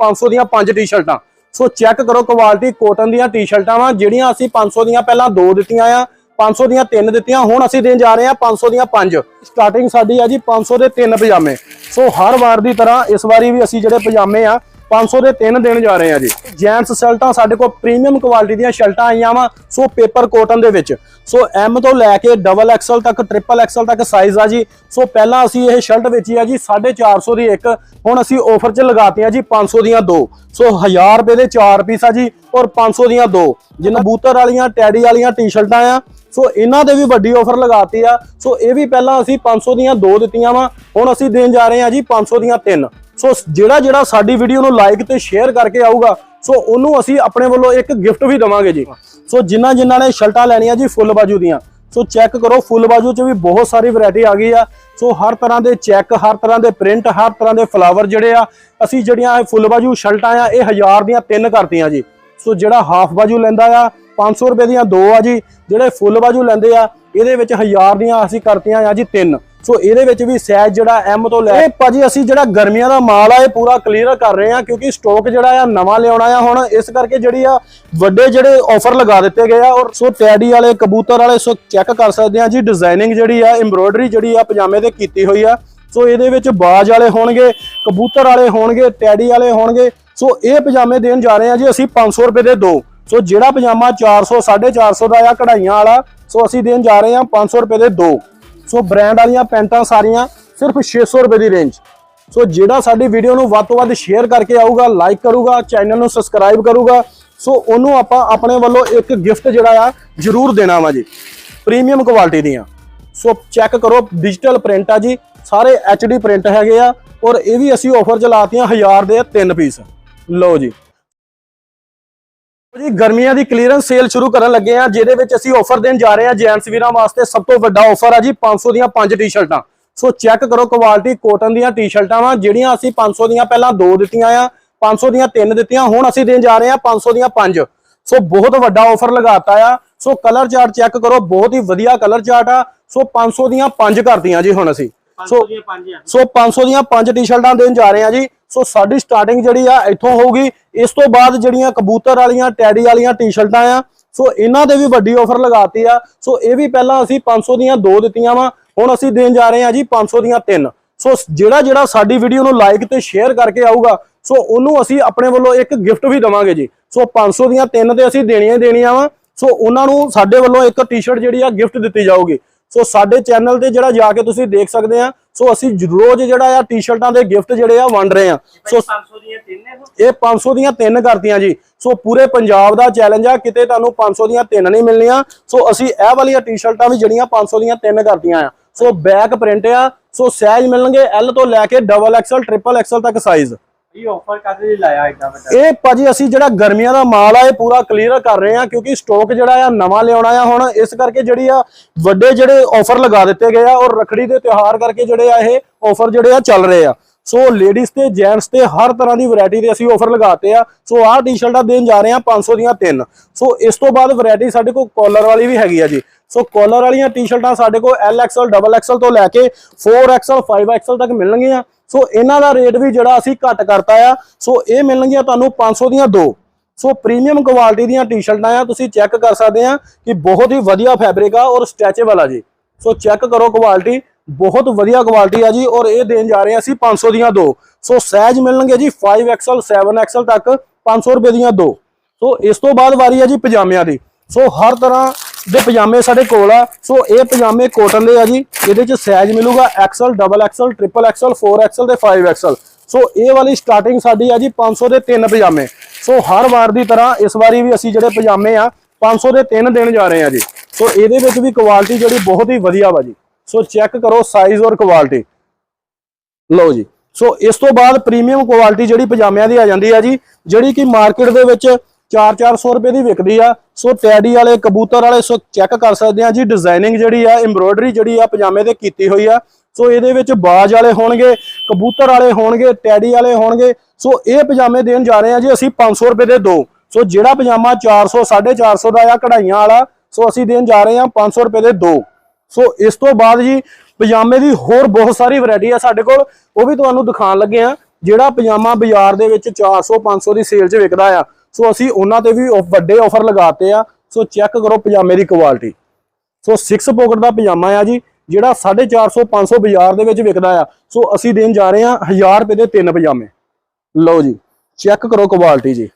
500 ਦੀਆਂ ਪੰਜ ਟੀ-ਸ਼ਰਟਾਂ ਸੋ ਚੈੱਕ ਕਰੋ ਕੁਆਲਿਟੀ ਕੋਟਨ ਦੀਆਂ ਟੀ-ਸ਼ਰਟਾਂ ਵਾ, ਜਿਹੜੀਆਂ ਅਸੀਂ 500 ਦੀਆਂ ਪਹਿਲਾਂ ਦੋ ਦਿੱਤੀਆਂ ਆ 500 ਦੀਆਂ ਤਿੰਨ ਦਿੱਤੀਆਂ, ਹੁਣ ਅਸੀਂ ਦੇਣ ਜਾ ਰਹੇ ਹਾਂ 500 ਦੀਆਂ ਪੰਜ। ਸਟਾਰਟਿੰਗ ਸਾਡੀ ਆ ਜੀ 500 ਦੇ ਤਿੰਨ ਪਜਾਮੇ। ਸੋ ਹਰ ਵਾਰ ਦੀ ਤਰ੍ਹਾਂ ਇਸ ਵਾਰੀ ਵੀ ਅਸੀਂ ਜਿਹੜੇ ਪਜਾਮੇ ਆ 500 ਦੇ ਤਿੰਨ ਦੇਣ ਜਾ ਰਹੇ ਆ ਜੀ। ਜੈਂਟਸ ਸ਼ਰਟਾਂ ਸਾਡੇ ਕੋਲ ਪ੍ਰੀਮੀਅਮ ਕੁਆਲਿਟੀ ਦੀਆਂ ਸ਼ਰਟਾਂ ਆਈਆਂ ਵਾ, ਸੋ ਪੇਪਰ ਕੋਟਨ ਦੇ ਵਿੱਚ। ਸੋ ਐਮ ਤੋਂ ਲੈ ਕੇ ਡਬਲ ਐਕਸਲ ਤੱਕ ਟ੍ਰਿਪਲ ਐਕਸਲ ਤੱਕ ਸਾਈਜ਼ ਆ ਜੀ। ਸੋ ਪਹਿਲਾਂ ਅਸੀਂ ਇਹ ਸ਼ਰਟ ਵੇਚੀ ਆ ਜੀ 450 ਦੀ ਇੱਕ। ਹੁਣ ਅਸੀਂ ਆਫਰ 'ਚ ਲਗਾਤੀਆਂ ਜੀ 500 ਦੀਆਂ ਦੋ। ਸੋ 1000 ਰੁਪਏ ਦੇ 4 ਪੀਸ ਆ ਜੀ ਔਰ 500 ਦੀਆਂ ਦੋ। ਜਿਨ੍ਹਾਂ ਬੂਤਰ ਵਾਲੀਆਂ, ਟੈਡੀ ਵਾਲੀਆਂ ਟੀ-ਸ਼ਰਟਾਂ ਆ। ਸੋ ਇਹਨਾਂ ਦੇ ਵੀ ਵੱਡੀ ਆਫਰ ਲਗਾਤੀ ਆ। ਸੋ ਇਹ ਵੀ ਪਹਿਲਾਂ ਅਸੀਂ 500 ਦੀਆਂ ਦੋ ਦਿੱਤੀਆਂ ਵਾ। ਹੁਣ ਅਸੀਂ ਦੇਣ ਜਾ ਰਹੇ ਹਾਂ ਜੀ 500 ਦੀਆਂ ਤਿੰਨ। ਸੋ ਜਿਹੜਾ ਜਿਹੜਾ ਸਾਡੀ ਵੀਡੀਓ ਨੂੰ ਲਾਈਕ ਤੇ ਸ਼ੇਅਰ ਕਰਕੇ ਆਊਗਾ, ਸੋ ਉਹਨੂੰ ਅਸੀਂ ਆਪਣੇ ਵੱਲੋਂ ਇੱਕ ਗਿਫਟ ਵੀ ਦਵਾਂਗੇ ਜੀ। ਸੋ ਜਿਨ੍ਹਾਂ ਜਿਨ੍ਹਾਂ ਨੇ ਸ਼ਰਟਾਂ ਲੈਣੀਆਂ ਜੀ ਫੁੱਲ ਬਾਜੂ ਦੀਆਂ, ਸੋ ਚੈੱਕ ਕਰੋ, ਫੁੱਲ ਬਾਜੂ 'ਚ ਵੀ ਬਹੁਤ ਸਾਰੀ ਵੈਰਾਈਟੀ ਆ ਗਈ ਆ। ਸੋ ਹਰ ਤਰ੍ਹਾਂ ਦੇ ਚੈੱਕ ਹਰ ਤਰ੍ਹਾਂ ਦੇ ਪ੍ਰਿੰਟ ਹਰ ਤਰ੍ਹਾਂ ਦੇ ਫਲਾਵਰ ਜਿਹੜੇ ਆ, ਅਸੀਂ ਜਿਹੜੀਆਂ ਇਹ ਫੁੱਲ ਬਾਜੂ ਸ਼ਰਟਾਂ ਆ, ਇਹ 1000 ਦੀਆਂ ਤਿੰਨ ਕਰਤੀਆਂ ਜੀ। ਸੋ ਜਿਹੜਾ ਹਾਫ ਬਾਜੂ ਲੈਂਦਾ ਆ 500 ਰੁਪਏ ਦੀਆਂ ਦੋ ਆ ਜੀ। ਜਿਹੜੇ ਫੁੱਲ ਬਾਜੂ ਲੈਂਦੇ ਆ, ਇਹਦੇ ਵਿੱਚ 1000 ਦੀਆਂ ਅਸੀਂ ਕਰਤੀਆਂ ਆ ਜੀ ਤਿੰਨ। ਸੋ ਇਹਦੇ ਵਿੱਚ ਵੀ ਸਾਈਜ਼ ਜਿਹੜਾ ਐਮ ਤੋਂ ਲੈ ਇਹ ਭਾਜੀ ਅਸੀਂ ਜਿਹੜਾ ਗਰਮੀਆਂ ਦਾ ਮਾਲ ਆ, ਇਹ ਪੂਰਾ ਕਲੀਅਰ ਕਰ ਰਹੇ ਆ ਕਿਉਂਕਿ ਸਟਾਕ ਜਿਹੜਾ ਆ ਨਵਾਂ ਲਿਆਉਣਾ ਆ ਹੁਣ। ਇਸ ਕਰਕੇ ਜਿਹੜੀ ਆ ਵੱਡੇ ਜਿਹੜੇ ਆਫਰ ਲਗਾ ਦਿੱਤੇ ਗਏ ਆ ਔਰ ਸੋ ਟੈਡੀ ਵਾਲੇ, ਕਬੂਤਰ ਵਾਲੇ, ਸੋ ਚੈੱਕ ਕਰ ਸਕਦੇ ਆ ਜੀ ਡਿਜ਼ਾਈਨਿੰਗ ਜਿਹੜੀ ਆ ਐਮਬ੍ਰੋਇਡਰੀ ਜਿਹੜੀ ਆ ਪਜਾਮੇ ਤੇ ਕੀਤੀ ਹੋਈ ਆ। ਸੋ ਇਹਦੇ ਵਿੱਚ ਬਾਜ ਵਾਲੇ ਹੋਣਗੇ, ਕਬੂਤਰ ਵਾਲੇ ਹੋਣਗੇ ਟੈਡੀ ਵਾਲੇ ਹੋਣਗੇ। ਸੋ ਇਹ ਪਜਾਮੇ ਦੇਣ ਜਾ ਰਹੇ ਆ ਜੀ, ਅਸੀਂ 500 ਰੁਪਏ ਦੇ ਦੋ। ਸੋ ਜਿਹੜਾ ਪਜਾਮਾ 400 450 ਦਾ ਆ ਕਢਾਈਆਂ ਵਾਲਾ, ਸੋ ਅਸੀਂ ਦੇਣ ਜਾ ਰਹੇ ਹਾਂ 500 ਰੁਪਏ ਦੇ ਦੋ। ਸੋ ਬ੍ਰਾਂਡ ਵਾਲੀਆਂ ਪੈਂਟਾਂ ਸਾਰੀਆਂ ਸਿਰਫ 600 ਰੁਪਏ ਦੀ ਰੇਂਜ ਸੋ ਜਿਹੜਾ ਸਾਡੀ ਵੀਡੀਓ ਨੂੰ ਵੱਧ ਤੋਂ ਵੱਧ ਸ਼ੇਅਰ ਕਰਕੇ ਆਊਗਾ ਲਾਈਕ ਕਰੂਗਾ ਚੈਨਲ ਨੂੰ ਸਬਸਕ੍ਰਾਈਬ ਕਰੂਗਾ, ਸੋ ਉਹਨੂੰ ਆਪਾਂ ਆਪਣੇ ਵੱਲੋਂ ਇੱਕ ਗਿਫਟ ਜਿਹੜਾ ਆ, ਜ਼ਰੂਰ ਦੇਣਾ ਵਾ ਜੀ। ਪ੍ਰੀਮੀਅਮ ਕੁਆਲਿਟੀ ਦੀਆਂ। ਸੋ ਚੈੱਕ ਕਰੋ ਡਿਜੀਟਲ ਪ੍ਰਿੰਟ ਆ ਜੀ। ਸਾਰੇ HD ਪ੍ਰਿੰਟ ਹੈਗੇ ਆ ਔਰ ਇਹ ਵੀ ਅਸੀਂ ਆਫਰ ਚਲਾਤੀਆਂ 1000 ਦੇ ਤਿੰਨ ਪੀਸ ਲਓ ਜੀ। ਜੀ ਗਰਮੀਆਂ ਦੀ ਕਲੀਅਰੈਂਸ ਸੇਲ ਸ਼ੁਰੂ ਕਰਨ ਲੱਗੇ ਆ ਜਿਹਦੇ ਵਿੱਚ ਅਸੀਂ ਆਫਰ ਦੇਣ ਜਾ ਰਹੇ ਹਾਂ ਜੈਂਟਸ ਵੀਰਾਂ ਵਾਸਤੇ। ਸਭ ਤੋਂ ਵੱਡਾ ਆਫਰ ਆ ਜੀ 500 ਦੀਆਂ ਪੰਜ ਟੀ-ਸ਼ਰਟਾਂ ਸੋ ਚੈੱਕ ਕਰੋ ਕੁਆਲਿਟੀ ਕੋਟਨ ਦੀਆਂ ਟੀ-ਸ਼ਰਟਾਂ ਵਾ ਜਿਹੜੀਆਂ ਅਸੀਂ 500 ਦੀਆਂ ਪਹਿਲਾਂ ਦੋ ਦਿੱਤੀਆਂ ਆ 500 ਦੀਆਂ ਤਿੰਨ ਦਿੱਤੀਆਂ ਹੁਣ ਅਸੀਂ ਦੇਣ ਜਾ ਰਹੇ ਹਾਂ 500 ਦੀਆਂ ਪੰਜ। ਸੋ ਬਹੁਤ ਵੱਡਾ ਆਫਰ ਲਗਾਤਾ ਆ। ਸੋ ਕਲਰ ਚਾਰਟ ਚੈੱਕ ਕਰੋ ਬਹੁਤ ਹੀ ਵਧੀਆ ਕਲਰ ਚਾਰਟ ਆ। ਸੋ 500 ਦੀਆਂ ਪੰਜ ਕਰਤੀਆਂ ਜੀ ਹੁਣ ਅਸੀਂ। ਸੋ ਸੋ 500 ਦੀਆਂ ਪੰਜ ਟੀ-ਸ਼ਰਟਾਂ ਦੇਣ ਜਾ ਰਹੇ ਹਾਂ ਜੀ। ਸੋ ਸਾਡੀ ਸਟਾਰਟਿੰਗ ਜਿਹੜੀ ਆ, ਇੱਥੋਂ ਹੋਊਗੀ। ਇਸ ਤੋਂ ਬਾਅਦ ਜਿਹੜੀਆਂ ਕਬੂਤਰ ਵਾਲੀਆਂ, ਟੈਡੀ ਵਾਲੀਆਂ ਟੀ-ਸ਼ਰਟਾਂ ਆ। ਸੋ ਇਹਨਾਂ ਦੇ ਵੀ ਵੱਡੀ ਆਫਰ ਲਗਾਤੀ ਆ। ਸੋ ਇਹ ਵੀ ਪਹਿਲਾਂ ਅਸੀਂ 500 ਦੀਆਂ ਦੋ ਦਿੱਤੀਆਂ ਵਾ। ਹੁਣ ਅਸੀਂ ਦੇਣ ਜਾ ਰਹੇ ਹਾਂ ਜੀ 500 ਦੀਆਂ ਤਿੰਨ। ਸੋ ਜਿਹੜਾ ਜਿਹੜਾ ਸਾਡੀ ਵੀਡੀਓ ਨੂੰ ਲਾਈਕ ਤੇ ਸ਼ੇਅਰ ਕਰਕੇ ਆਊਗਾ, ਸੋ ਉਹਨੂੰ ਅਸੀਂ ਆਪਣੇ ਵੱਲੋਂ ਇੱਕ ਗਿਫਟ ਵੀ ਦਵਾਂਗੇ ਜੀ। ਸੋ 500 ਦੀਆਂ ਤਿੰਨ ਤੇ ਅਸੀਂ ਦੇਣੀਆਂ ਹੀ ਦੇਣੀਆਂ ਵਾ। ਸੋ ਉਹਨਾਂ ਨੂੰ ਸਾਡੇ ਵੱਲੋਂ ਇੱਕ ਟੀ-ਸ਼ਰਟ ਜਿਹੜੀ ਆ ਗਿਫਟ ਦਿੱਤੀ ਜਾਊਗੀ। ਸੋ ਸਾਡੇ ਚੈਨਲ ਤੇ ਜਿਹੜਾ ਜਾ ਕੇ ਤੁਸੀਂ ਦੇਖ ਸਕਦੇ ਆ ਸੋ ਅਸੀਂ ਰੋਜ਼ ਜਿਹੜਾ ਆ ਟੀ-ਸ਼ਰਟਾਂ ਦੇ ਗਿਫਟ ਜਿਹੜੇ ਆ ਵੰਡ ਰਹੇ ਆ। ਸੋ 500 ਦੀਆਂ ਤਿੰਨ ਇਹ 500 ਦੀਆਂ ਤਿੰਨ ਕਰਤੀਆਂ ਜੀ। ਸੋ ਪੂਰੇ ਪੰਜਾਬ ਦਾ ਚੈਲੰਜ ਆ ਕਿਤੇ ਤੁਹਾਨੂੰ 500 ਦੀਆਂ ਤਿੰਨ ਨਹੀਂ ਮਿਲਣੀਆਂ। ਸੋ ਅਸੀਂ ਇਹ ਵਾਲੀਆਂ ਟੀ-ਸ਼ਰਟਾਂ ਵੀ ਜਿਹੜੀਆਂ 500 ਦੀਆਂ ਤਿੰਨ ਕਰਤੀਆਂ ਆ। ਸੋ ਬੈਕ ਪ੍ਰਿੰਟ ਆ ਸੋ ਸਾਈਜ਼ ਮਿਲਣਗੇ L ਤੋਂ ਲੈ ਕੇ ਡਬਲ ਐਕਸਲ ਟ੍ਰਿਪਲ ਐਕਸਲ ਤੱਕ ਸਾਈਜ਼ ਇਹ ਆਫਰ ਕਾਦੇ ਲਈ ਲਾਇਆ ਏਡਾ ਵੱਡਾ? ਇਹ ਭਾਜੀ ਅਸੀਂ ਜਿਹੜਾ ਗਰਮੀਆਂ ਦਾ ਮਾਲ ਆ, ਇਹ ਪੂਰਾ ਕਲੀਅਰ ਕਰ ਰਹੇ ਆ ਕਿਉਂਕਿ ਸਟਾਕ ਜਿਹੜਾ ਆ ਨਵਾਂ ਲਿਆਉਣਾ ਆ ਹੁਣ। ਇਸ ਕਰਕੇ ਜਿਹੜੀ ਆ ਵੱਡੇ ਜਿਹੜੇ ਆਫਰ ਲਗਾ ਦਿੱਤੇ ਗਏ ਆ ਔਰ ਰੱਖੜੀ ਦੇ ਤਿਉਹਾਰ ਕਰਕੇ ਜਿਹੜੇ ਆ ਇਹ ਆਫਰ ਜਿਹੜੇ ਆ ਚੱਲ ਰਹੇ ਆ। ਸੋ ਲੇਡੀਜ਼ ਤੇ ਜੈਂਟਸ ਤੇ ਹਰ ਤਰ੍ਹਾਂ ਦੀ ਵੈਰਾਈਟੀ ਦੇ ਅਸੀਂ ਆਫਰ ਲਗਾਤੇ ਆ। ਸੋ ਆਹ ਟੀ-ਸ਼ਰਟਾਂ ਦੇਣ ਜਾ ਰਹੇ ਆ 500 ਦੀਆਂ ਤਿੰਨ। ਸੋ ਇਸ ਤੋਂ ਬਾਅਦ ਵੈਰਾਈਟੀ ਸਾਡੇ ਕੋਲ ਕਾਲਰ ਵਾਲੀ ਵੀ ਹੈਗੀ ਆ ਜੀ। ਸੋ ਕਾਲਰ ਵਾਲੀਆਂ ਟੀ-ਸ਼ਰਟਾਂ ਸਾਡੇ ਕੋਲ LXL ਡਬਲ ਐਕਸਲ ਤੋਂ ਲੈ ਕੇ 4XL 5XL ਤੱਕ ਮਿਲਣਗੀਆਂ। ਸੋ ਇਹਨਾਂ ਦਾ ਰੇਟ ਵੀ ਜਿਹੜਾ ਅਸੀਂ ਘੱਟ ਕਰਤਾ ਆ। ਸੋ ਇਹ ਮਿਲਣਗੀਆਂ ਤੁਹਾਨੂੰ 500 ਦੀਆਂ ਦੋ। ਸੋ ਪ੍ਰੀਮੀਅਮ ਕੁਆਲਿਟੀ ਦੀਆਂ ਟੀ-ਸ਼ਰਟਾਂ ਆ, ਤੁਸੀਂ ਚੈੱਕ ਕਰ ਸਕਦੇ ਆ ਕਿ ਬਹੁਤ ਹੀ ਵਧੀਆ ਫੈਬਰਿਕ ਆ ਔਰ ਸਟ੍ਰੈਚੇਬਲ ਆ ਜੀ। ਸੋ ਚੈੱਕ ਕਰੋ ਕੁਆਲਿਟੀ ਬਹੁਤ ਵਧੀਆ ਕੁਆਲਿਟੀ ਆ ਜੀ ਔਰ ਇਹ ਦੇਣ ਜਾ ਰਹੇ ਆ ਅਸੀਂ 500 ਦੀਆਂ ਦੋ। ਸੋ ਸਾਈਜ਼ ਮਿਲਣਗੇ ਜੀ 5XL 7XL ਤੱਕ 500 ਰੁਪਏ ਦੀਆਂ ਦੋ। ਸੋ ਇਸ ਤੋਂ ਬਾਅਦ ਵਾਰੀ ਆ ਜੀ ਪਜਾਮਿਆਂ ਦੀ। ਸੋ ਹਰ ਤਰ੍ਹਾਂ ਦੇ ਪਜਾਮੇ ਸਾਡੇ ਕੋਲ ਆ। ਸੋ ਇਹ ਪਜਾਮੇ ਕੋਟਨ ਦੇ ਆ ਜੀ। ਇਹਦੇ ਚ ਸਾਈਜ਼ ਮਿਲੂਗਾ XL double XL triple XL 4XL ਤੇ 5XL ਸੋ ਇਹ ਵਾਲੀ ਸਟਾਰਟਿੰਗ ਸਾਡੀ ਆ ਜੀ 500 ਦੇ ਤਿੰਨ ਪਜਾਮੇ। ਸੋ ਹਰ ਵਾਰ ਦੀ ਤਰ੍ਹਾਂ ਇਸ ਵਾਰੀ ਵੀ ਅਸੀਂ ਜਿਹੜੇ ਪਜਾਮੇ ਆ 500 ਦੇ ਤਿੰਨ ਦੇਣ ਜਾ ਰਹੇ ਆ ਜੀ। ਸੋ ਇਹਦੇ ਵਿੱਚ ਵੀ ਕੁਆਲਿਟੀ ਜਿਹੜੀ ਬਹੁਤ ਹੀ ਵਧੀਆ ਵਾ ਜੀ। ਸੋ ਚੈੱਕ ਕਰੋ ਸਾਈਜ਼ ਔਰ ਕੁਆਲਿਟੀ ਲਓ ਜੀ। ਸੋ ਇਸ ਤੋਂ ਬਾਅਦ ਪ੍ਰੀਮੀਅਮ ਕੁਆਲਿਟੀ ਜਿਹੜੀ ਪਜਾਮਿਆਂ ਦੀ ਆ ਜਾਂਦੀ ਆ ਜੀ, ਜਿਹੜੀ ਕਿ ਮਾਰਕੀਟ ਦੇ ਵਿੱਚ 4-400 ਰੁਪਏ ਦੀ ਵਿਕਦੀ ਆ। ਸੋ ਟੈਡੀ ਵਾਲੇ, ਕਬੂਤਰ ਵਾਲੇ, ਸੋ ਚੈੱਕ ਕਰ ਸਕਦੇ ਆ ਜੀ ਡਿਜ਼ਾਈਨਿੰਗ ਜਿਹੜੀ ਆ ਐਮਬ੍ਰੋਇਡਰੀ ਜਿਹੜੀ ਆ ਪਜਾਮੇ ਤੇ ਕੀਤੀ ਹੋਈ ਆ। ਸੋ ਇਹਦੇ ਵਿੱਚ ਬਾਜ ਵਾਲੇ ਹੋਣਗੇ, ਕਬੂਤਰ ਵਾਲੇ ਹੋਣਗੇ, ਟੈਡੀ ਵਾਲੇ ਹੋਣਗੇ। ਸੋ ਇਹ ਪਜਾਮੇ ਦੇਣ ਜਾ ਰਹੇ ਆ ਜੀ, ਅਸੀਂ 500 ਰੁਪਏ ਦੇ ਦੋ। ਸੋ ਜਿਹੜਾ ਪਜਾਮਾ 400 450 ਦਾ ਆ, ਕਢਾਈਆਂ ਵਾਲਾ, ਸੋ ਅਸੀਂ ਦੇਣ ਜਾ ਰਹੇ ਆ 500 ਰੁਪਏ ਦੇ ਦੋ। ਸੋ ਇਸ ਤੋਂ ਬਾਅਦ ਜੀ, ਪਜਾਮੇ ਦੀ ਹੋਰ ਬਹੁਤ ਸਾਰੀ ਵੈਰਾਈਟੀ ਆ ਸਾਡੇ ਕੋਲ। ਉਹ ਵੀ ਤੁਹਾਨੂੰ ਦਿਖਾਉਣ ਲੱਗੇ ਆ, ਜਿਹੜਾ ਪਜਾਮਾ ਬਾਜ਼ਾਰ ਦੇ ਵਿੱਚ 400 500 ਦੀ ਸੇਲ 'ਚ ਵਿਕਦਾ ਆ। ਸੋ ਅਸੀਂ ਉਹਨਾਂ ਤੇ ਵੀ ਵੱਡੇ ਆਫਰ ਲਗਾਤੇ ਆ। ਸੋ ਚੈੱਕ ਕਰੋ ਪਜਾਮੇ ਦੀ ਕੁਆਲਿਟੀ ਸੋ 6 ਪਾਕਟ ਦਾ ਪਜਾਮਾ ਆ ਜੀ, ਜਿਹੜਾ 450 500 ਬਾਜ਼ਾਰ ਦੇ ਵਿੱਚ ਵਿਕਦਾ ਆ। ਸੋ ਅਸੀਂ ਦੇਣ ਜਾ ਰਹੇ ਹਾਂ 1000 ਰੁਪਏ ਦੇ ਤਿੰਨ ਪਜਾਮੇ। ਲਓ ਜੀ ਚੈੱਕ ਕਰੋ ਕੁਆਲਿਟੀ ਜੀ।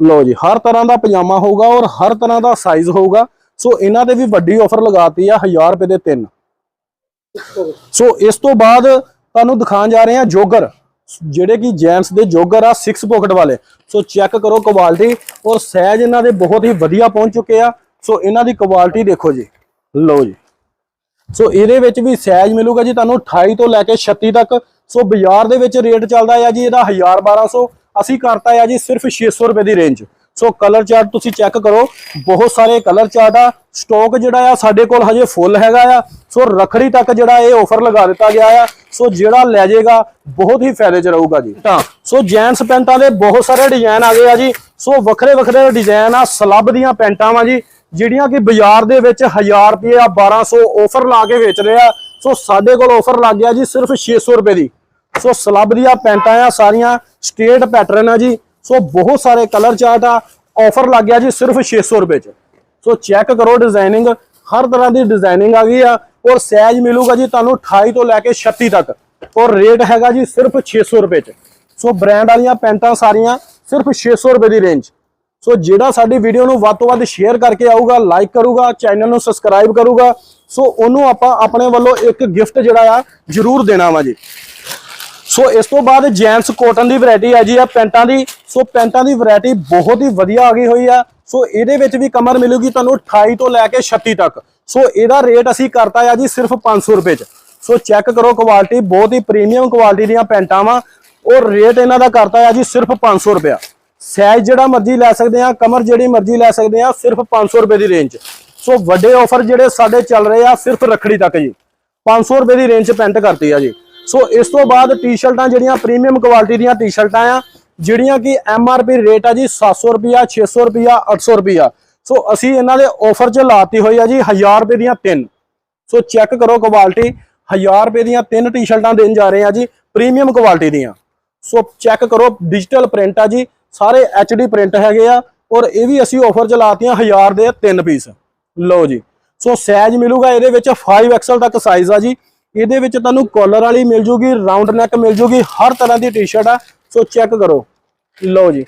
ਲਓ ਜੀ, ਹਰ ਤਰ੍ਹਾਂ ਦਾ ਪਜਾਮਾ ਹੋਊਗਾ ਔਰ ਹਰ ਤਰ੍ਹਾਂ ਦਾ ਸਾਈਜ਼ ਹੋਊਗਾ। ਸੋ ਇਹਨਾਂ ਤੇ ਵੀ ਵੱਡੀ ਆਫਰ ਲਗਾਤੀ ਆ 1000 ਰੁਪਏ ਦੇ ਤਿੰਨ। ਸੋ ਇਸ ਤੋਂ ਬਾਅਦ ਤੁਹਾਨੂੰ ਦਿਖਾਉਣ ਜਾ ਰਹੇ ਹਾਂ ਜੋਗਰ। ਜਿਹੜੇ ਕਿ ਜੈਂਟਸ ਦੇ ਜੋਗਰ ਆ 6 ਪਾਕਟ ਵਾਲੇ। ਸੋ ਚੈੱਕ ਕਰੋ ਕੁਆਲਿਟੀ ਔਰ ਸਾਈਜ਼ ਇਹਨਾਂ ਦੇ ਬਹੁਤ ਹੀ ਵਧੀਆ ਪਹੁੰਚ ਚੁੱਕੇ ਆ। ਸੋ ਇਹਨਾਂ ਦੀ ਕੁਆਲਿਟੀ ਦੇਖੋ ਜੀ। ਲਓ ਜੀ। ਸੋ ਇਹਦੇ ਵਿੱਚ ਵੀ ਸਾਈਜ਼ ਮਿਲੂਗਾ ਜੀ ਤੁਹਾਨੂੰ 28 ਤੋਂ ਲੈ ਕੇ 36 ਤੱਕ। ਸੋ ਬਾਜ਼ਾਰ ਦੇ ਵਿੱਚ ਰੇਟ ਚੱਲਦਾ ਆ ਜੀ ਇਹਦਾ 1000 1200 ਅਸੀਂ ਕਰਤਾ ਆ ਜੀ ਸਿਰਫ 600 ਰੁਪਏ ਦੀ ਰੇਂਜ ਸੋ ਕਲਰ ਚਾਰਟ ਤੁਸੀਂ ਚੈੱਕ ਕਰੋ। ਬਹੁਤ ਸਾਰੇ ਕਲਰ ਚਾਰਟ ਆ। ਸਟਾਕ ਜਿਹੜਾ ਆ ਸਾਡੇ ਕੋਲ ਹਜੇ ਫੁੱਲ ਹੈਗਾ ਆ। ਸੋ ਰਖੜੀ ਤੱਕ ਜਿਹੜਾ ਇਹ ਆਫਰ ਲਗਾ ਦਿੱਤਾ ਗਿਆ ਆ। ਸੋ ਜਿਹੜਾ ਲੈ ਜਾਏਗਾ ਬਹੁਤ ਹੀ ਫਾਇਦੇ 'ਚ ਰਹੂਗਾ ਜੀ। ਤਾਂ। ਸੋ ਜੈਂਟਸ ਪੈਂਟਾਂ ਦੇ ਬਹੁਤ ਸਾਰੇ ਡਿਜ਼ਾਈਨ ਆ ਗਏ ਆ ਜੀ। ਸੋ ਵੱਖਰੇ ਵੱਖਰੇ ਡਿਜ਼ਾਈਨ ਆ ਸਲੱਬ ਦੀਆਂ ਪੈਂਟਾਂ ਵਾ ਜੀ ਜਿਹੜੀਆਂ ਕਿ ਬਾਜ਼ਾਰ ਦੇ ਵਿੱਚ 1000 ਰੁਪਏ ਆ 1200 ਆਫਰ ਲਾ ਕੇ ਵੇਚ ਰਹੇ ਆ। ਸੋ ਸਾਡੇ ਕੋਲ ਆਫਰ ਲੱਗ ਗਿਆ ਜੀ ਸਿਰਫ 600 ਰੁਪਏ ਦੀ। ਸੋ ਸਲੱਬ ਦੀਆਂ ਪੈਂਟਾਂ ਆ ਸਾਰੀਆਂ ਸਟੇਟ ਪੈਟਰਨ ਆ ਜੀ। ਸੋ ਬਹੁਤ ਸਾਰੇ ਕਲਰ ਚਾਰਟ ਆ ਆਫਰ ਲੱਗ ਗਿਆ ਜੀ ਸਿਰਫ 600 ਰੁਪਏ ਚ। ਸੋ ਚੈੱਕ ਕਰੋ ਡਿਜ਼ਾਈਨਿੰਗ ਹਰ ਤਰ੍ਹਾਂ ਦੀ ਡਿਜ਼ਾਈਨਿੰਗ ਆ ਗਈ ਆ। ਔਰ ਸਾਈਜ਼ ਮਿਲੂਗਾ ਜੀ ਤੁਹਾਨੂੰ 28 ਤੋਂ ਲੈ ਕੇ 36 ਤੱਕ। ਔਰ ਰੇਟ ਹੈਗਾ ਜੀ ਸਿਰਫ 600 ਰੁਪਏ ਚ। ਸੋ ਬ੍ਰਾਂਡ ਵਾਲੀਆਂ ਪੈਂਟਾਂ ਸਾਰੀਆਂ ਸਿਰਫ 600 ਰੁਪਏ ਦੀ ਰੇਂਜ ਸੋ ਜਿਹੜਾ ਸਾਡੀ ਵੀਡੀਓ ਨੂੰ ਵੱਧ ਤੋਂ ਵੱਧ ਸ਼ੇਅਰ ਕਰਕੇ ਆਊਗਾ ਲਾਈਕ ਕਰੂਗਾ ਚੈਨਲ ਨੂੰ ਸਬਸਕ੍ਰਾਈਬ ਕਰੂਗਾ, ਸੋ ਉਹਨੂੰ ਆਪਾਂ ਆਪਣੇ ਵੱਲੋਂ ਇੱਕ ਗਿਫਟ ਜਿਹੜਾ ਆ, ਜ਼ਰੂਰ ਦੇਣਾ ਵਾ ਜੀ। ਸੋ ਇਸ ਤੋਂ ਬਾਅਦ ਜੈਂਟਸ ਕੋਟਨ ਦੀ ਵੈਰਾਈਟੀ ਆ ਜੀ ਆ ਪੈਂਟਾਂ ਦੀ। ਸੋ ਪੈਂਟਾਂ ਦੀ ਵੈਰਾਈਟੀ ਬਹੁਤ ਹੀ ਵਧੀਆ ਆ ਗਈ ਹੋਈ ਆ। ਸੋ ਇਹਦੇ ਵਿੱਚ ਵੀ ਕਮਰ ਮਿਲੂਗੀ ਤੁਹਾਨੂੰ 28 ਤੋਂ ਲੈ ਕੇ 36 ਤੱਕ। ਸੋ ਇਹਦਾ ਰੇਟ ਅਸੀਂ ਕਰਤਾ ਆ ਜੀ ਸਿਰਫ 500 ਰੁਪਏ ਚ। ਸੋ ਚੈੱਕ ਕਰੋ ਕੁਆਲਿਟੀ ਬਹੁਤ ਹੀ ਪ੍ਰੀਮੀਅਮ ਕੁਆਲਿਟੀ ਦੀਆਂ ਪੈਂਟਾਂ ਵਾ। ਔਰ ਰੇਟ ਇਹਨਾਂ ਦਾ ਕਰਤਾ ਆ ਜੀ ਸਿਰਫ 500 ਰੁਪਿਆ ਸਾਈਜ਼ ਜਿਹੜਾ ਮਰਜ਼ੀ ਲੈ ਸਕਦੇ ਆ, ਕਮਰ ਜਿਹੜੀ ਮਰਜ਼ੀ ਲੈ ਸਕਦੇ ਆ, ਸਿਰਫ 500 ਰੁਪਏ ਦੀ ਰੇਂਜ 'ਚ ਸੋ ਵੱਡੇ ਆਫਰ ਜਿਹੜੇ ਸਾਡੇ ਚੱਲ ਰਹੇ ਆ ਸਿਰਫ ਰੱਖੜੀ ਤੱਕ ਜੀ। 500 ਰੁਪਏ ਦੀ ਰੇਂਜ 'ਚ ਪੈਂਟ ਕਰਤੀ ਆ ਜੀ। ਸੋ ਇਸ ਤੋਂ ਬਾਅਦ ਟੀ-ਸ਼ਰਟਾਂ ਜਿਹੜੀਆਂ ਪ੍ਰੀਮੀਅਮ ਕੁਆਲਿਟੀ ਦੀਆਂ ਟੀ-ਸ਼ਰਟਾਂ ਆ, ਜਿਹੜੀਆਂ ਕਿ ਐਮ-ਆਰ-ਪੀ ਰੇਟ ਆ ਜੀ 700 ਰੁਪਿਆ 600 ਰੁਪਿਆ 800 ਰੁਪਿਆ ਸੋ ਅਸੀਂ ਇਹਨਾਂ ਦੇ ਆਫਰ 'ਚ ਲਾਤੀ ਹੋਈ ਆ ਜੀ 1000 ਰੁਪਏ ਦੀਆਂ ਤਿੰਨ। ਸੋ ਚੈੱਕ ਕਰੋ ਕੁਆਲਿਟੀ 1000 ਰੁਪਏ ਦੀਆਂ ਤਿੰਨ ਟੀ-ਸ਼ਰਟਾਂ ਦੇਣ ਜਾ ਰਹੇ ਆ ਜੀ ਪ੍ਰੀਮੀਅਮ ਕੁਆਲਿਟੀ ਦੀਆਂ। ਸੋ ਚੈੱਕ ਕਰੋ ਡਿਜੀਟਲ ਪ੍ਰਿੰਟ ਆ ਜੀ, ਸਾਰੇ ਐਚਡੀ ਪ੍ਰਿੰਟ ਹੈਗੇ ਆ ਔਰ ਇਹ ਵੀ ਅਸੀਂ ਆਫਰ ਚ ਲਾਤੀਆਂ 1000 ਦੇ ਤਿੰਨ ਪੀਸ ਲਓ ਜੀ, ਸੋ ਸਾਈਜ਼ ਮਿਲੂਗਾ ਇਹਦੇ ਵਿੱਚ 5XL ਤੱਕ ਸਾਈਜ਼ ਆ ਜੀ। ਇਹਦੇ ਵਿੱਚ ਤੁਹਾਨੂੰ ਕਾਲਰ ਵਾਲੀ ਮਿਲ ਜੂਗੀ ਰਾਉਂਡ ਨੈਕ ਮਿਲ ਜੂਗੀ, ਹਰ ਤਰ੍ਹਾਂ ਦੀ ਟੀ-ਸ਼ਰਟ ਆ। ਸੋ ਚੈੱਕ ਕਰੋ। ਲਓ ਜੀ,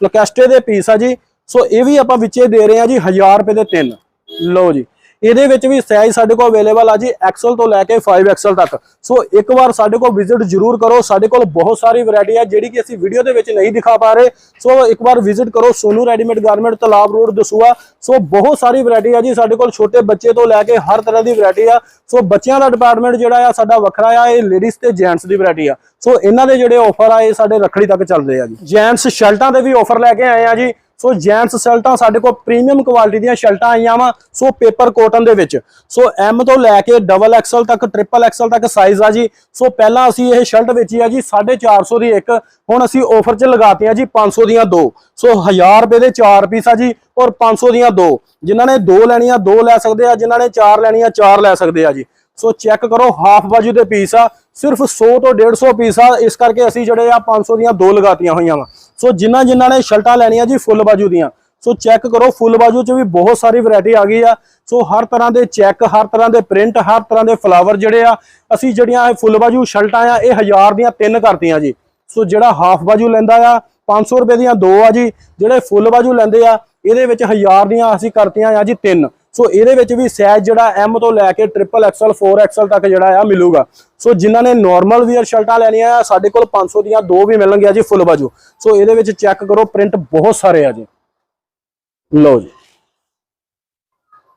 ਲੋਕੈਸਟੇ ਦੇ ਪੀਸ ਆ ਜੀ। ਸੋ ਇਹ ਵੀ ਆਪਾਂ ਵਿੱਚੇ ਦੇ ਰਹੇ ਆ ਜੀ 1000 ਰੁਪਏ ਦੇ ਤਿੰਨ। ਲਓ ਜੀ, ਇਹਦੇ ਵਿੱਚ ਵੀ ਸਾਈਜ਼ ਸਾਡੇ ਕੋਲ ਅਵੇਲੇਬਲ ਆ ਜੀ ਐਕਸਲ ਤੋਂ ਲੈ ਕੇ 5XL ਤੱਕ। ਸੋ ਇੱਕ ਵਾਰ ਸਾਡੇ ਕੋਲ ਵਿਜ਼ਿਟ ਜ਼ਰੂਰ ਕਰੋ, ਸਾਡੇ ਕੋਲ ਬਹੁਤ ਸਾਰੀ ਵੈਰਾਈਟੀ ਆ ਜਿਹੜੀ ਕਿ ਅਸੀਂ ਵੀਡੀਓ ਦੇ ਵਿੱਚ ਨਹੀਂ ਦਿਖਾ ਪਾ ਰਹੇ। ਸੋ ਇੱਕ ਵਾਰ ਵਿਜ਼ਿਟ ਕਰੋ, Sonu readymade garment Talab road, Dasuya. So ਬਹੁਤ ਸਾਰੀ ਵੈਰਾਈਟੀ ਆ ਜੀ ਸਾਡੇ ਕੋਲ, ਛੋਟੇ ਬੱਚੇ ਤੋਂ ਲੈ ਕੇ ਹਰ ਤਰ੍ਹਾਂ ਦੀ ਵੈਰਾਈਟੀ ਆ। ਸੋ ਬੱਚਿਆਂ ਦਾ ਡਿਪਾਰਟਮੈਂਟ ਜਿਹੜਾ ਆ, ਸਾਡਾ ਵੱਖਰਾ ਆ, ਇਹ ਲੇਡੀਜ਼ ਤੇ ਜੈਂਟਸ ਦੀ ਵੈਰਾਈਟੀ ਆ। ਸੋ ਇਹਨਾਂ ਦੇ ਜਿਹੜੇ ਆਫਰ ਆ, ਇਹ ਸਾਡੇ ਰੱਖੜੀ ਤੱਕ ਚੱਲਦੇ ਆ ਜੀ। ਜੈਂਟਸ ਸ਼ਰਟਾਂ ਦੇ ਵੀ ਆਫਰ ਲੈ ਕੇ ਆਏ ਆ ਜੀ। ਸੋ ਜੈਂਟਸ ਸ਼ਰਟਾਂ ਸਾਡੇ ਕੋਲ ਪ੍ਰੀਮੀਅਮ ਕੁਆਲਿਟੀ ਦੀਆਂ ਸ਼ਰਟਾਂ ਆਈਆਂ ਵਾ, ਸੋ ਪੇਪਰ ਕੋਟਨ ਦੇ ਵਿੱਚ। ਸੋ ਐਮ ਤੋਂ ਲੈ ਕੇ ਡਬਲ ਐਕਸਲ ਤੱਕ ਟ੍ਰਿਪਲ ਐਕਸਲ ਤੱਕ ਸਾਈਜ਼ ਆ ਜੀ। ਸੋ ਪਹਿਲਾਂ ਅਸੀਂ ਇਹ ਸ਼ਰਟ ਵੇਚੀ ਆ ਜੀ 450 ਦੀ ਇੱਕ। ਹੁਣ ਅਸੀਂ ਆਫਰ 'ਚ ਲਗਾਤੀਆਂ ਜੀ 500 ਦੀਆਂ ਦੋ। ਸੋ 1000 ਰੁਪਏ ਦੇ 4 ਪੀਸ ਆ ਜੀ ਔਰ 500 ਦੀਆਂ ਦੋ। ਜਿਨ੍ਹਾਂ ਨੇ ਦੋ ਲੈਣੀਆਂ, ਦੋ ਲੈ ਸਕਦੇ ਆ, ਜਿਨ੍ਹਾਂ ਨੇ ਚਾਰ ਲੈਣੀਆਂ, ਚਾਰ ਲੈ ਸਕਦੇ ਆ ਜੀ। ਸੋ ਚੈੱਕ ਕਰੋ ਹਾਫ ਬਾਜੂ ਦੇ ਪੀਸ ਆ, ਸਿਰਫ 100 ਤੋਂ 150 ਪੀਸ ਆ। ਇਸ ਕਰਕੇ ਅਸੀਂ ਜਿਹੜੇ ਆ 500 ਦੀਆਂ ਦੋ ਲਗਾਤੀਆਂ ਹੋਈਆਂ ਵਾ। ਸੋ ਜਿਨ੍ਹਾਂ ਜਿਨ੍ਹਾਂ ਨੇ ਸ਼ਰਟਾਂ ਲੈਣੀਆਂ ਜੀ ਫੁੱਲ ਬਾਜੂ ਦੀਆਂ, ਸੋ ਚੈੱਕ ਕਰੋ, ਫੁੱਲ ਬਾਜੂ 'ਚ ਵੀ ਬਹੁਤ ਸਾਰੀ ਵੈਰਾਈਟੀ ਆ ਗਈ ਆ। ਸੋ ਹਰ ਤਰ੍ਹਾਂ ਦੇ ਚੈੱਕ, ਹਰ ਤਰ੍ਹਾਂ ਦੇ ਪ੍ਰਿੰਟ, ਹਰ ਤਰ੍ਹਾਂ ਦੇ ਫਲਾਵਰ ਜਿਹੜੇ ਆ, ਅਸੀਂ ਜਿਹੜੀਆਂ ਇਹ ਫੁੱਲ ਬਾਜੂ ਸ਼ਰਟਾਂ ਆ, ਇਹ 1000 ਦੀਆਂ ਤਿੰਨ ਕਰਤੀਆਂ ਜੀ। ਸੋ ਜਿਹੜਾ ਹਾਫ ਬਾਜੂ ਲੈਂਦਾ ਆ 500 ਰੁਪਏ ਦੀਆਂ ਦੋ ਆ ਜੀ। ਜਿਹੜੇ ਫੁੱਲ ਬਾਜੂ ਲੈਂਦੇ ਆ, ਇਹਦੇ ਵਿੱਚ 1000 ਦੀਆਂ ਅਸੀਂ ਕਰਤੀਆਂ ਆ ਜੀ ਤਿੰਨ। ਸੋ ਇਹਦੇ ਵਿੱਚ ਵੀ ਸਾਈਜ਼ ਜਿਹੜਾ ਐਮ ਤੋਂ ਲੈ ਕੇ ਟ੍ਰਿਪਲ ਐਕਸਲ 4XL ਤੱਕ ਜਿਹੜਾ ਆ ਮਿਲੂਗਾ। ਸੋ ਜਿਨ੍ਹਾਂ ਨੇ ਨਾਰਮਲ ਵੀਅਰ ਸ਼ਰਟਾਂ ਲੈਣੀਆਂ ਆ, ਸਾਡੇ ਕੋਲ 500 ਦੀਆਂ ਦੋ ਵੀ ਮਿਲਣਗੀਆਂ ਜੀ ਫੁੱਲ ਬਾਜੂ। ਸੋ ਇਹਦੇ ਵਿੱਚ ਚੈੱਕ ਕਰੋ ਪ੍ਰਿੰਟ ਬਹੁਤ ਸਾਰੇ ਆ ਜੀ। ਲਓ ਜੀ।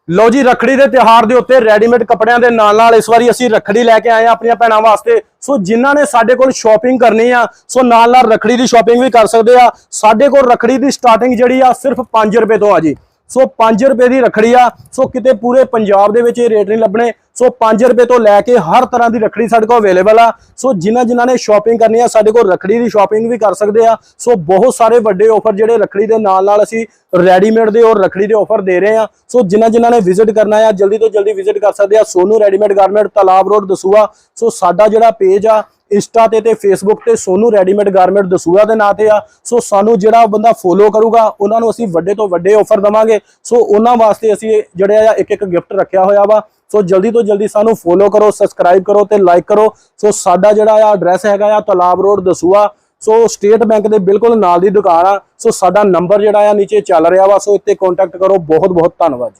ਲਓ ਜੀ, ਰੱਖੜੀ ਦੇ ਤਿਉਹਾਰ ਦੇ ਉੱਤੇ ਰੈਡੀਮੇਡ ਕੱਪੜਿਆਂ ਦੇ ਨਾਲ ਨਾਲ ਇਸ ਵਾਰੀ ਅਸੀਂ ਰੱਖੜੀ ਲੈ ਕੇ ਆਏ ਆ ਆਪਣੀਆਂ ਭੈਣਾਂ ਵਾਸਤੇ। ਸੋ ਜਿਨ੍ਹਾਂ ਨੇ ਸਾਡੇ ਕੋਲ ਸ਼ਾਪਿੰਗ ਕਰਨੀ ਆ, ਸੋ ਨਾਲ ਨਾਲ ਰੱਖੜੀ ਦੀ ਸ਼ਾਪਿੰਗ ਵੀ ਕਰ ਸਕਦੇ ਆ। ਸਾਡੇ ਕੋਲ ਰੱਖੜੀ ਦੀ ਸਟਾਰਟਿੰਗ ਜਿਹੜੀ ਆ, ਸਿਰਫ 5 ਰੁਪਏ ਤੋਂ ਆ ਜੀ। ਸੋ 5 ਰੁਪਏ ਦੀ ਰੱਖੜੀ ਆ। ਸੋ ਕਿਤੇ ਪੂਰੇ ਪੰਜਾਬ ਦੇ ਵਿੱਚ ਇਹ ਰੇਟ ਨਹੀਂ ਲੱਭਣੇ। ਸੋ 5 ਰੁਪਏ ਤੋਂ ਲੈ ਕੇ ਹਰ ਤਰ੍ਹਾਂ ਦੀ ਰੱਖੜੀ ਸਾਡੇ ਕੋਲ ਅਵੇਲੇਬਲ ਆ। ਸੋ ਜਿਨ੍ਹਾਂ ਜਿਨ੍ਹਾਂ ਨੇ ਸ਼ਾਪਿੰਗ ਕਰਨੀ ਆ, ਸਾਡੇ ਕੋਲ ਰੱਖੜੀ ਦੀ ਸ਼ਾਪਿੰਗ ਵੀ ਕਰ ਸਕਦੇ ਆ। ਸੋ ਬਹੁਤ ਸਾਰੇ ਵੱਡੇ ਆਫਰ ਜਿਹੜੇ ਰੱਖੜੀ ਦੇ ਨਾਲ ਨਾਲ ਅਸੀਂ ਰੈਡੀਮੇਡ ਦੇ ਔਰ ਰੱਖੜੀ ਦੇ ਆਫਰ ਦੇ ਰਹੇ ਆ। ਸੋ ਜਿਨ੍ਹਾਂ ਜਿਨ੍ਹਾਂ ਨੇ ਵਿਜ਼ਿਟ ਕਰਨਾ ਆ, ਜਲਦੀ ਤੋਂ ਜਲਦੀ ਵਿਜ਼ਿਟ ਕਰ ਸਕਦੇ ਆ। Sonu readymade garment Talab road Dasuya. So ਸਾਡਾ ਜਿਹੜਾ ਪੇਜ ਆ ਇੰਸਟਾ ਤੇ ਤੇ ਫੇਸਬੁੱਕ ਤੇ ਸੋਨੂ ਰੈਡੀਮੇਡ ਗਾਰਮੈਂਟ ਦਸੂਆ ਦੇ ਨਾਂ ਤੇ ਆ। ਸੋ ਸਾਨੂੰ ਜਿਹੜਾ ਬੰਦਾ ਫੋਲੋ ਕਰੂਗਾ, ਉਹਨਾਂ ਨੂੰ ਅਸੀਂ ਵੱਡੇ ਤੋਂ ਵੱਡੇ ਆਫਰ ਦਵਾਂਗੇ। ਸੋ ਉਹਨਾਂ ਵਾਸਤੇ ਅਸੀਂ ਜਿਹੜੇ ਆ ਇੱਕ ਇੱਕ ਗਿਫਟ ਰੱਖਿਆ ਹੋਇਆ ਵਾ। ਸੋ ਜਲਦੀ ਤੋਂ ਜਲਦੀ ਸਾਨੂੰ ਫੋਲੋ ਕਰੋ ਸਬਸਕ੍ਰਾਈਬ ਕਰੋ ਤੇ ਲਾਈਕ ਕਰੋ। ਸੋ ਸਾਡਾ ਜਿਹੜਾ ਆ ਐਡਰੈਸ ਹੈਗਾ ਆ Talab road Dasuya so State Bank ਦੇ ਬਿਲਕੁਲ ਨਾਲ ਦੀ ਦੁਕਾਨ ਆ। ਸੋ ਸਾਡਾ ਨੰਬਰ ਜਿਹੜਾ ਆ ਨੀਚੇ ਚੱਲ ਰਿਹਾ ਵਾ। ਸੋ ਇੱਥੇ ਕੰਟੈਕਟ ਕਰੋ। ਬਹੁਤ ਬਹੁਤ ਧੰਨਵਾਦ